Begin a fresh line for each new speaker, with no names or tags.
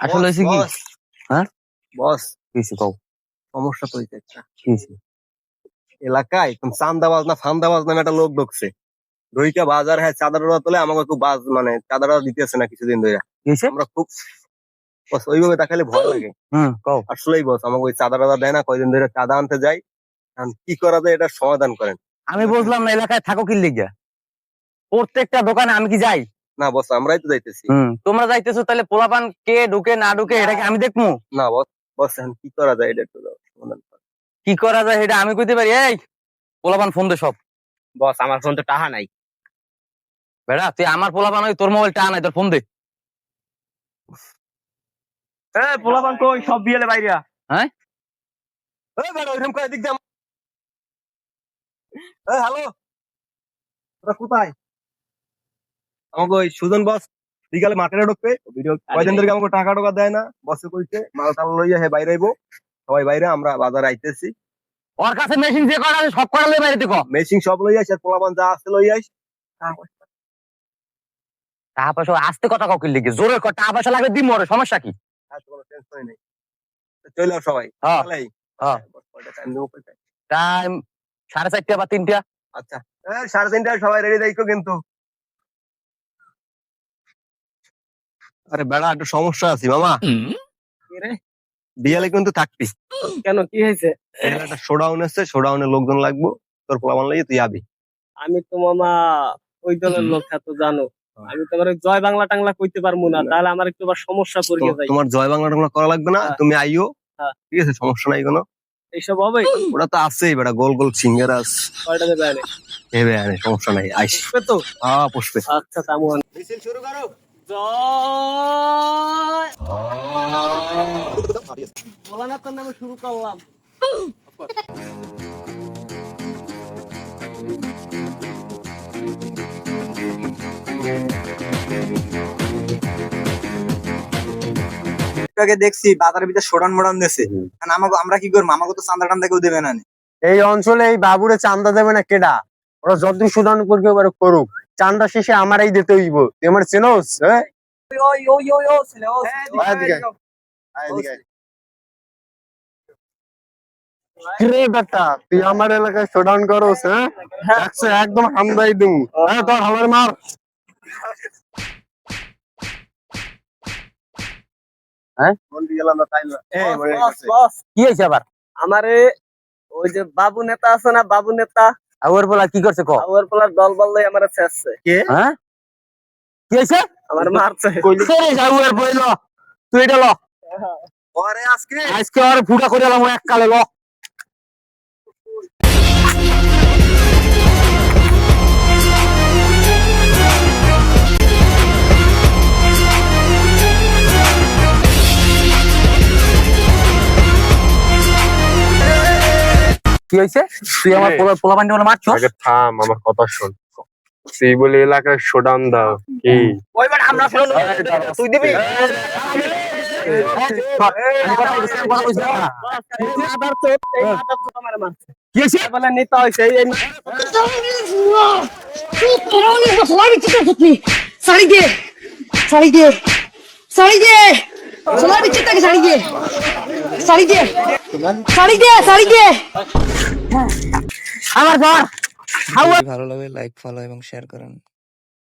আসলে হয়েছে কি? হ্যাঁ?
বস।
কিছু কও?
সমস্যা তো হইছে একটা।
কিছু
এলাকায় তুমি চান্দাবাজ না ফান্দাবাজ নামে একটা লোক ঢুকছে। দইকা বাজার হ্যাঁ চাঁদাটা তোলে আমাকে খুব বাজ মানে চাঁদাটা দিতেছে না কিছুদিন ধরে। আমরা খুব বস ওইভাবে তাকালে ভয় লাগে।
হুম কও।
আসলেই বস আমাকে ওই চাঁদা টাদা দেয় না কয়দিন ধরে চাঁদা আনতে যাই। কি করা যায় এটা সমাধান করেন।
আমি বুঝলাম না এলাকায় থাকো কি লিগা? প্রত্যেকটা দোকানে আমি কি যাই?
না বস আমরাই তো যাইতেছি।
তোমরা যাইতেছো তাহলে পোলাপান কে ঢুকে না ঢুকে এটা কি আমি দেখব
না বস বস এখন কি করা যায় এটা একটু দাও,
কি করা যায় এটা আমি কইতে পারি? এই পোলাপান ফোন দে সব।
বস আমার ফোন তো টাহা নাই।
বেড়া তুই আমার পোলাপান ওই তোর মোবাইল টা নাই তোর ফোন দে।
এ পোলাপান কই? সব বিয়েলে বাইরা।
এই বেড়া ওইরকম করে দিক আম- এই, হ্যালো ওরা কোথায়? আমাকে ওই সুজন বস বিকালে মাঠে ঢুকবে ভিডিও কয়দিন ধরে আমাকে টাকা টাকা দেয় না বসে কইছে মাল টাল লইয়া হে বাইরে আইবো। সবাই বাইরে আমরা বাজারে আইতেছি।
ওর কাছে মেশিন যে করা সব করা লই বাইরে দেখো।
মেশিন সব লইয়া আইস আর পোলাপান যা আছে লইয়া আইস।
টাকা পয়সা। আসতে কথা কাউকে লিখে জোরে কর টাকা পয়সা লাগবে দিম ওরে সমস্যা কি?
কোনো টেনশন নেই। চলে সবাই।
হ্যাঁ। হ্যাঁ। টাইম সাড়ে চারটা বা তিনটা।
আচ্ছা। সাড়ে তিনটায় সবাই রেডি দেখো কিন্তু। আরে বেড়া একটু সমস্যা আছে মামা। বিয়ালে কিন্তু থাকবি।
কেন কি হয়েছে?
একটা শোডাউন আছে শোডাউনে লোকজন লাগবো তোর লাগিয়ে তুই আবি
আমি তো মামা ওই দলের লোক এত জানো। আমি তো জয় বাংলা টাংলা কইতে পারব না তাহলে আমার একটু আবার সমস্যা
তো-
যায়।
তোমার জয় বাংলা টাংলা করা লাগবে না
হ্যাঁ।
তুমি আইও
হ্যাঁ।
ঠিক আছে সমস্যা নাই কোনো।
এইসব হবে
ওটা তো আছেই বেটা গোল গোল সিঙ্গার আস।
কয়টা দেবে আনে
ভেবে আনে সমস্যা নাই আইস।
তো?
হ্যাঁ পুষবে
আচ্ছা তামু আন
শুরু করো।
জয় ভোলানাথের নামে শুরু করলাম
দেখছি বাজারের ভিতরে সোডান মোডান দিয়েছে আমাকে আমরা কি করব? আমাকে তো চান্দা টান্দা কেউ দেবে না
এই অঞ্চলে এই বাবুরে চান্দা দেবে না কেডা? ওরা যত সুদান করবে করুক। চান্দা শেষে আমারই দিতে হইব। তুই আমার চেনোস হ্যাঁ? তুই আমার এলাকায় শোডাউন করস হ্যাঁ? একদম হামদাই দিমু। হ্যাঁ তোর হামার মার।
মন্দির গেলাম না তাই না? এই
বস,
গেছে।
বস,
কি হয়েছে আবার?
আমারে ওই যে বাবু নেতা আছে না বাবু নেতা?
আর ওর পোলা কি করছে ক?
আওয়ার পোলার দল বল লই আমারে কে?
হ্যাঁ? কি হইছে?
আমার মারছে।
সরে যাও বইলো তুই এটা ল।
পরে আজকে।
আজকে আর ফুটা করে এলাম এক কালে ল। কি হয়েছে তুই আমার পোলা পোলা পান্ডে বলে মারছো
আগে থাম আমার কথা শোন তুই বলে এলাকায় শোডাউন দাও কি
ওই বেটা আমরা ফেলো তুই দিবি
আমি কথা বলছি, আমি কথা বলছি না।
এই
সারি দে সারি দে শাড়ি দে হ্যাঁ।
আমার
বর। ভালো লাগে লাইক ফলো এবং শেয়ার করেন।